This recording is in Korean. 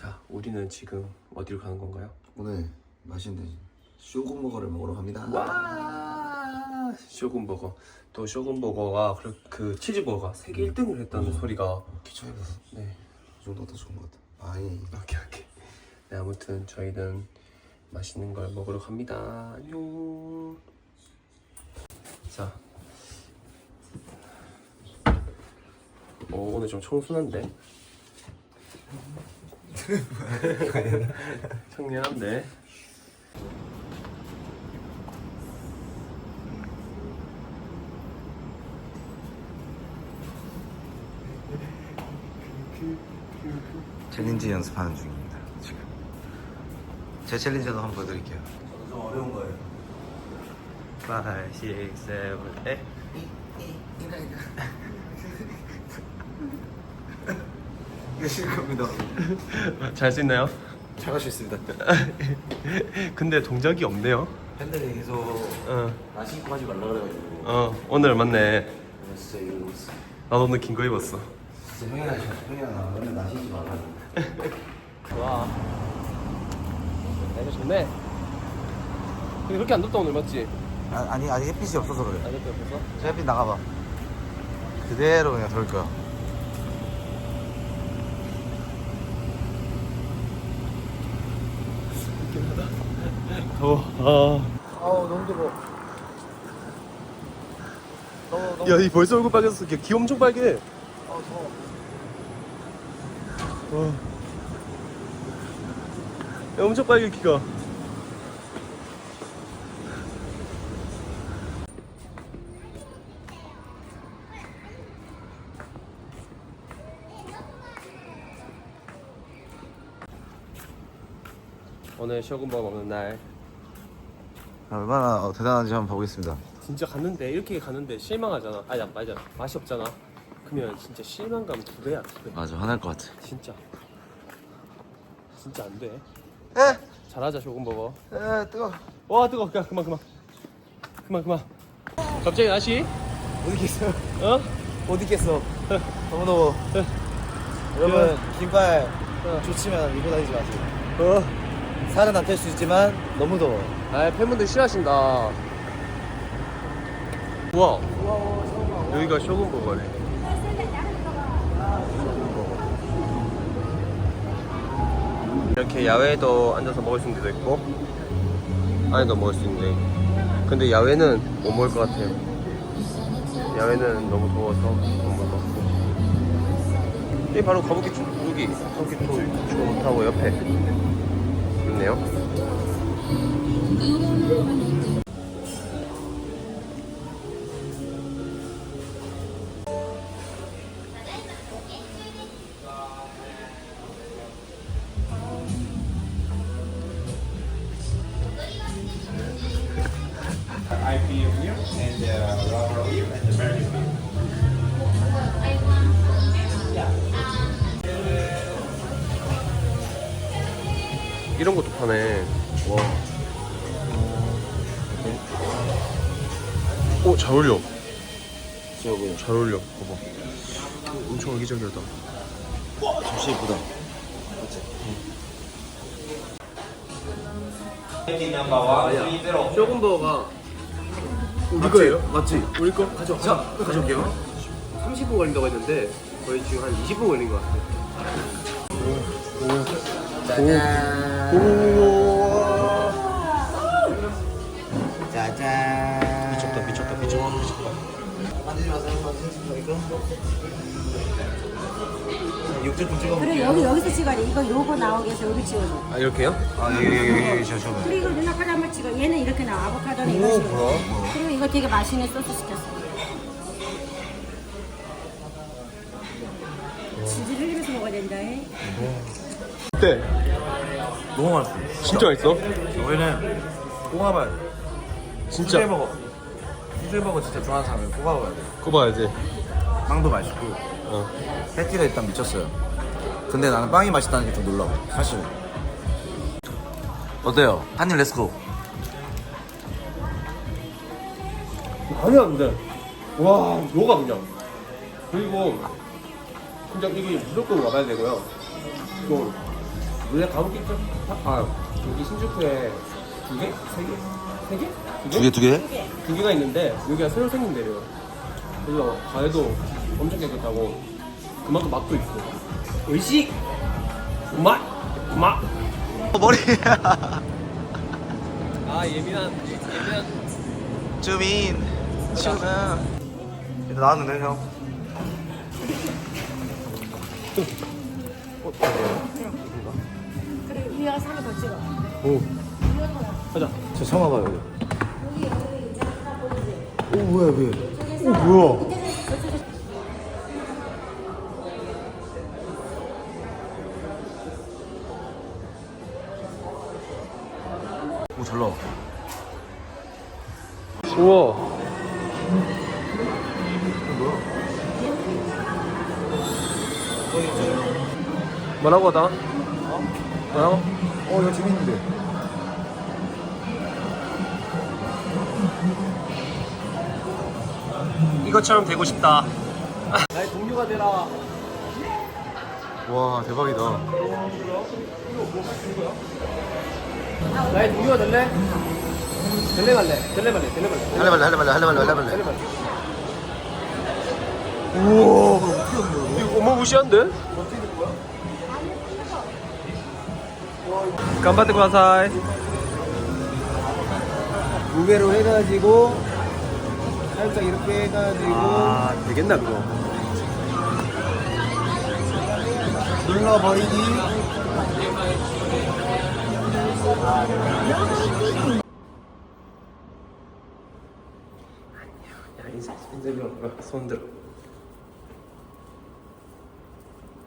자, 우리는 지금 어디로 가는 건가요? 오늘 맛있는 쇼군버거를 먹으러 갑니다. 와, 쇼군버거. 또 쇼군버거가 그, 그 치즈버거가 세계 1등을 했다는 소리가 기차에서 네. 이 정도가 더 좋은 것 같아. 아이 오케이 오케이. 네, 아무튼 저희는 맛있는 걸 먹으러 갑니다. 안녕. 자. 오, 오늘 좀 청순한데. 청량한데. 챌린지 연습하는 중입니다. 지금 제 챌린지도 한번 보여드릴게요. 좀 어려운 거예요. 5, 6, 7, 8. 이거 실 겁니다. 잘 수 있나요? 잘할 수 있습니다. 근데 동작이 없네요. 팬들이 계속 어, 나 신고 하지 말라 그래가지고 어 오늘 맞네. 나 진짜 이거 나도 오늘 긴 거 입었어. 진짜 형이랑 형이랑 나 맨날 나 신지 말라고. 와. 날씨 좋네. 근데 그렇게 안 덥다 오늘 맞지? 아, 아니 아직 햇빛이 없어서 그래. 안 덥다 없어서? 저 햇빛 나가봐. 그대로 그냥 돌 거야. 더워. 아. 아우 너무 더워. 너무 너무. 야, 이 벌써 얼굴 빨개졌어. 걔 귀 엄청 빨개. 아 더워. 와. 야, 엄청 빨개 귀가. 오늘 쇼군버 먹는 날 아, 얼마나 어, 대단한지 한번 보겠습니다. 진짜 갔는데 이렇게 갔는데 실망하잖아 아니 맞아 맛이 없잖아 그러면 진짜 실망감 두 배야 두 배 맞아 화날 것 같아. 진짜 진짜 안 돼 에, 잘하자 쇼군버거 에 뜨거. 와 뜨거 야 그만 그만 그만 그만 갑자기 다시 못 있겠어. 어? 못 있겠어. 너무 더워. 여러분 긴팔 좋지만 입고 다니지 마세요. 어? 살은 안탈수 있지만 너무 더워. 아 팬분들 싫어하신다. 우와. 여기가 쇼군버거래 이렇게 야외에도 앉아서 먹을 수 있는 데도 있고 안에도 먹을 수 있는데. 근데 야외는 못 먹을 것 같아요. 야외는 너무 더워서 못 먹을 것 같고. 이 바로 거북이 초 여기 거북이 초하고 옆에 있네요 IPM here and uh, rubber here and the American 이런 것도 파네. 와. 오, 잘 어울려. 저거 잘 어울려. 봐봐. 엄청 아기자기하다. 접시 예쁘다. 쇼군버거가 우리 거예요? 맞지? 우리 거 가져. 자, 가져올게요. 30분 걸린다고 했는데 거의 지금 한 20분 걸린 것 같아요. 짜잔. 우와. 짜잔. 미쳤다, 미쳤다, 미쳤다, 미쳤다. 만지지 마세요. 만지지 마세요. 육즙 좀 찍어. 그래 여기 여기서 찍어야 돼. 이거 요거 나오게 해서 여기 찍어줘. 아, 이렇게요? 아 여기 여기 여기 여기 잠시만. 그리고 누나 카드 한번 찍어. 얘는 이렇게 나와. 아보카도는 이런 식으로. 그리고 이거 되게 맛있는 소스 시켰어. 치즈 흘리면서 먹어야 된다. 해. 어때? 너무 맛있어. 진짜 맛있어? 여기는 꼽아봐야 돼. 진짜. 수제버거. 수제버거 진짜 좋아하는 사람은 꼽아봐야 돼. 봐야지. 빵도 맛있고 어. 패티가 일단 미쳤어요. 근데 나는 빵이 맛있다는 게 좀 놀라워. 사실. 어때요? 한입 렛츠고. 말이 안 돼. 와, 녹아 그냥. 그리고 그냥 이게 무조건 와봐야 되고요. 또 원래 가부키 아 여기 신주쿠에 두 개? 세 개? 세 개? 두 개, 두 개? 두 개가 있는데 여기가 새로 생긴 데래요. 그래서 가해도 엄청 깨끗하고 그만큼 맛도 있고. 의식 맛 맛. 머리. 아 예민한 예민한. 주민. 주민. 일단 나왔는데 형. 그 더 찍어. 오. 가자. 저 처음 와봐요. 여기 여기 이제 하나 보이지? 오 뭐야 왜? 오, 뭐야? 밑에서 저쪽에서 오잘 나와. 우와. 뭐라고 하다? 뭐라고? 어 이거 재밌는데. 이것처럼 되고 싶다. 나의 동료가 되라. 와 대박이다. 나의 동료가 될래? 될래 말래? 될래 말래? 될래 말래? 할래 말래 할래 말래 할래 말래 할래 말래. 될래 말래? 우와. 이거 어마무시한데? 구다사이. 무게로 해가지고 살짝 이렇게 해가지고 아, 되겠나 그거? 눌러버리기. 야 인사 인사 좀손 들어.